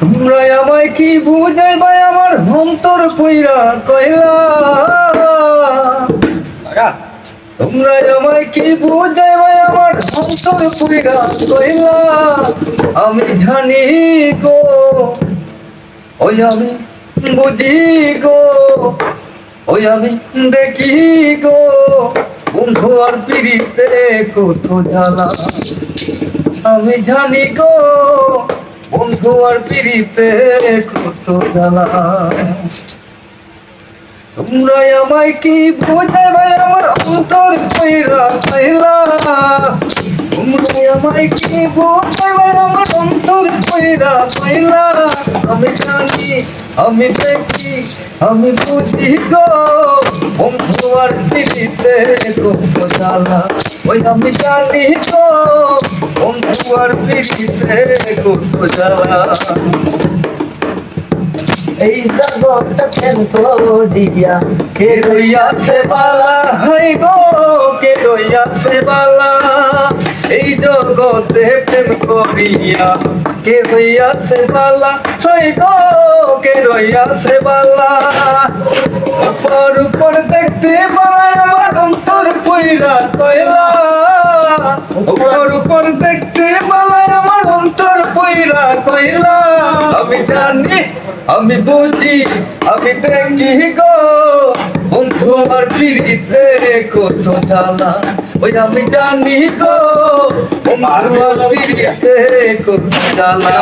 তোমরা আমায় কি বুঝাই ভাই, আমার অন্তর কইরা কইলা। তোমরা আমায় কি বুঝাই ভাই, আমার অন্তর কইরা কইলা। আমি জানি গো, ওই আমি বুঝি গো, ওই আমি দেখি গো। বন্ধু আর পিড়িতে কত জ্বালা। আমি জানি গো বন্ধু আর পিড়িতে কত জ্বালা। তোমরা আমায় কি বুঝে ভাই আমার অন্তর কইরা কইলা তোমরা আমায় কি বুঝে ভাই আমার অন্তর কইরা কইলা আমি জানি, আমি দেখি, আমি বুঝি গো। বন্ধু আর পিড়িতে কত জ্বালা। ওই আমি জানি গো। এই জগৎটা কেন কে রইয়াছে বালা হাই গো কে রইয়াছে বালা? এই জগতে প্রেম করিয়া কে রইয়াছে বালা? ছয় গো কে রইয়াছে বালা উপর উপর দেখতে বালা আমার অন্তর কইরা কইলা। উপর উপর দেখতে বালা আমার অন্তর পইরা কইলা, আমি জানি, আমি বুঝি, আমি দেখি গো। বন্ধু আমার পিড়িতে কত জ্বালা, ওই আমি জানি গো। বন্ধু আমার পিড়িতে কত জ্বালা।